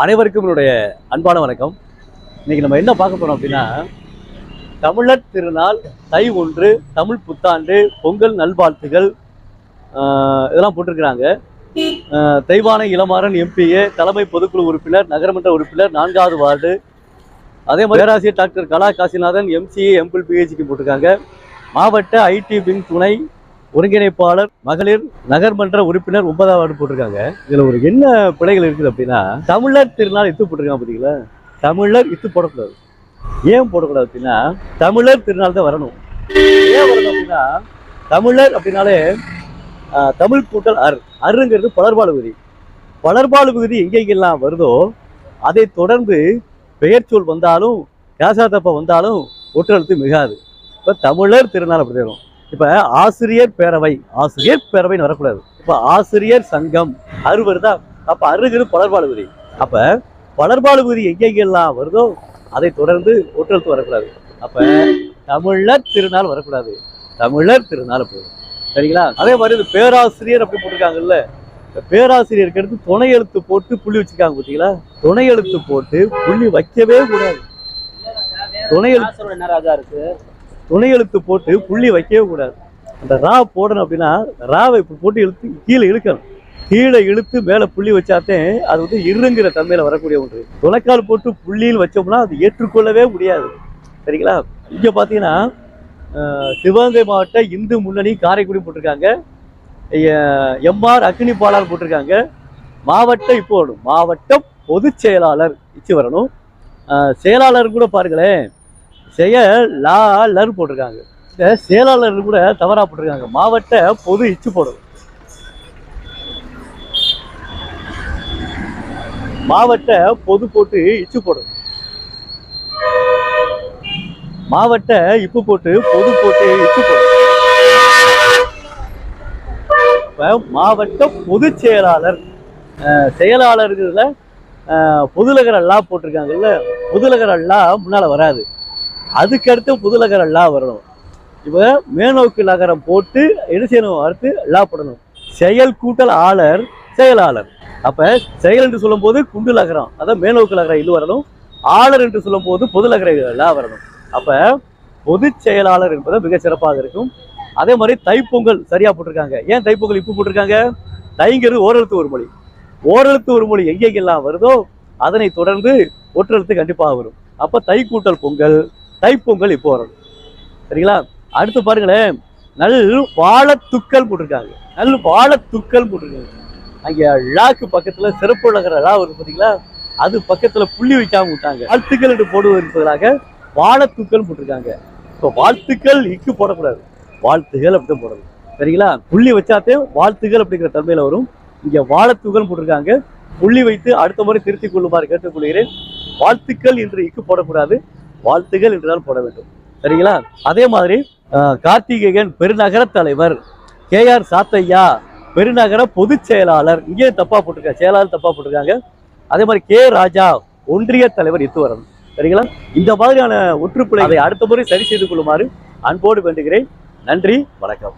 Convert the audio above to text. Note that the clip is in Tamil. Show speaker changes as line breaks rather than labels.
அனைவருக்கும் என்னுடைய அன்பான வணக்கம். இன்னைக்கு நம்ம என்ன பார்க்க போறோம் அப்படின்னா தமிழர் திருநாள் தை ஒன்று தமிழ் புத்தாண்டு பொங்கல் நல்வாழ்த்துகள் இதெல்லாம் போட்டிருக்கிறாங்க. தெய்வான இளமாறன் எம்பிஏ தலைமை பொதுக்குழு உறுப்பினர் நகரமன்ற உறுப்பினர் நான்காவது வார்டு. அதே மாதிரி பேராசிரியர் doctor Kala Kasinathan MCA MPhil PhD போட்டிருக்காங்க. மாவட்ட ஐடி பின் துணை ஒருங்கிணைப்பாளர் மகளிர் நகர்மன்ற உறுப்பினர் ஒன்பதாவது வார்டு போட்டிருக்காங்க. இதுல ஒரு என்ன பிழைகள் இருக்குது அப்படின்னா தமிழர் திருநாள் இத்து போட்டிருக்காங்க பார்த்தீங்களா தமிழர் இத்து போடக்கூடாது. ஏன் போடக்கூடாது அப்படின்னா தமிழர் திருநாள் தான் வரணும். ஏன் வரணும் அப்படின்னா தமிழர் அப்படின்னாலே தமிழ் கூட்டல் அர். அருங்கிறது பலர்பாடு பகுதி பலர்பாடு விதி எங்கெங்கெல்லாம் வருதோ அதை தொடர்ந்து பெயர் சொல் வந்தாலும் காசாத்தப்ப வந்தாலும் ஒற்றெழுத்து மிகாது. இப்போ தமிழர் திருநாள் அப்படி தரும் இப்போ ஆசிரியர் பேரவை ஆசிரியர் பேரவைன்னு வரக்கூடாது. இப்போ ஆசிரியர் சங்கம் அறுவர் தான். அப்போ அருங்கிறது பலர்பாடு விதி. அப்போ பலர்பாடு விதி எங்கெங்கெல்லாம் வருதோ அதை தொடர்ந்து ஒற்றெழுத்து வரக்கூடாது. அப்போ தமிழர் திருநாள் வரக்கூடாது. தமிழர் திருநாள் போதும். சரிங்களா? அதே மாதிரி இந்த பேராசிரியர் அப்படி போட்டிருக்காங்கல்ல. பேராசிரியருக்கு எடுத்து துணை எழுத்து போட்டு புள்ளி வச்சிருக்காங்க பார்த்தீங்களா துணை எழுத்து போட்டு புள்ளி வைக்கவே கூடாது. துணை எழுத்து
என்ன ராஜா இருக்கு?
துணை எழுத்து போட்டு புள்ளி வைக்கவே கூடாது. அந்த ரா போடணும் அப்படின்னா ராவை இப்படி போட்டு இழுத்து கீழே இழுக்கணும். கீழே இழுத்து மேலே புள்ளி வச்சாத்தே அது வந்து இருங்கிற தன்மையில் வரக்கூடிய ஒன்று. துணைக்கால் போட்டு புள்ளியில் வச்சோம்னா அது ஏற்றுக்கொள்ளவே முடியாது. சரிங்களா? இங்கே பார்த்தீங்கன்னா சிவகங்கை மாவட்ட இந்து முன்னணி காரைக்குடி போட்டிருக்காங்க. எம்ஆர் அக்னி பாலார் போட்டிருக்காங்க. மாவட்ட இப்போ மாவட்ட பொதுச் செயலாளர் இச்சு வரணும். செயலாளர் கூட பாருங்களேன். செயலாளர் போட்டிருக்காங்க. இந்த செயலாளர் கூட தவறா போட்டிருக்காங்க. மாவட்ட பொது இச்சு போடும். மாவட்ட பொது போட்டு இச்சு போடும். மாவட்ட இப்பு போட்டு பொது போட்டு இச்சு போடும். மாவட்ட பொதுச் செயலாளர் அஹ், செயலாளர்கிறதுல பொதுலகர் அல்லா போட்டிருக்காங்கல்ல பொதுலகர் அல்லா முன்னால வராது. அதுக்கடுத்து புதுலகர் லா வரணும். இப்போ மேனோக்கு நகரம் போட்டு என்ன செய்யணும்? அடுத்து லா போடணும். செயல் கூட்டல் ஆளர் செயலாளர். அப்போ செயல் என்று சொல்லும்போது குண்டு நகரம் அதான் மேனோக்கு நகரம் இது வரணும். ஆளர் என்று சொல்லும்போது பொது லகர லா வரணும். அப்போ பொதுச் செயலாளர் என்பது மிக சிறப்பாக இருக்கும். அதே மாதிரி தைப்பொங்கல் சரியாக போட்டிருக்காங்க. ஏன் தைப்பொங்கல் இப்போ போட்டிருக்காங்க? தைங்கிறது ஓரெழுத்து ஒரு மொழி. ஓரெழுத்து ஒரு மொழி எங்கெங்கெல்லாம் வருதோ அதனை தொடர்ந்து ஒற்றெழுத்து கண்டிப்பாக வரும். அப்போ தை கூட்டல் பொங்கல் தைப்பொங்கல் இப்போ வரணும். சரிங்களா? அடுத்து பாருங்களேன் நல் வாழத்துக்கள் போட்டிருக்காங்க. நல் வாழத்துக்கள் போட்டிருக்காங்க. அங்கே ழாக்கு பக்கத்துல சிறப்பு நகர லா வரும் பார்த்தீங்களா அது பக்கத்துல புள்ளி வைக்காம விட்டாங்க. வாழ்த்துக்கள் என்று போடுவதற்கு பதிலாக வாழத்துக்கள் போட்டிருக்காங்க. இப்போ வாழ்த்துக்கள் இக்கு போடக்கூடாது. வாழ்த்துகள் அப்படின்னு போடணும். சரிங்களா? புள்ளி வச்சாத்தே வாழ்த்துகள் அப்படிங்கிற தன்மையில் வரும். இங்க வாழத்துகள் போட்டிருக்காங்க. புள்ளி வைத்து அடுத்த முறை திருத்திக் கொள்ளுமாறு கேட்டுக்கொள்கிறேன். வாழ்த்துக்கள் என்று இக்கு போடக்கூடாது. வாழ்த்துகள் என்றுதான் போட வேண்டும். சரிங்களா? அதே மாதிரி கார்த்திகேயன் பெருநகர தலைவர். கே ஆர் சாத்தையா பெருநகர பொதுச் செயலாளர். இங்கே தப்பா போட்டிருக்காங்க. செயலாளர் தப்பா போட்டிருக்காங்க. அதே மாதிரி கே ராஜா ஒன்றிய தலைவர் இத்துவரன் சரிங்களா? இந்த மாதிரியான ஒற்றுப்பிழை அதை அடுத்த முறை சரி செய்து கொள்ளுமாறு அன்போடு வேண்டுகிறேன். நன்றி வணக்கம்.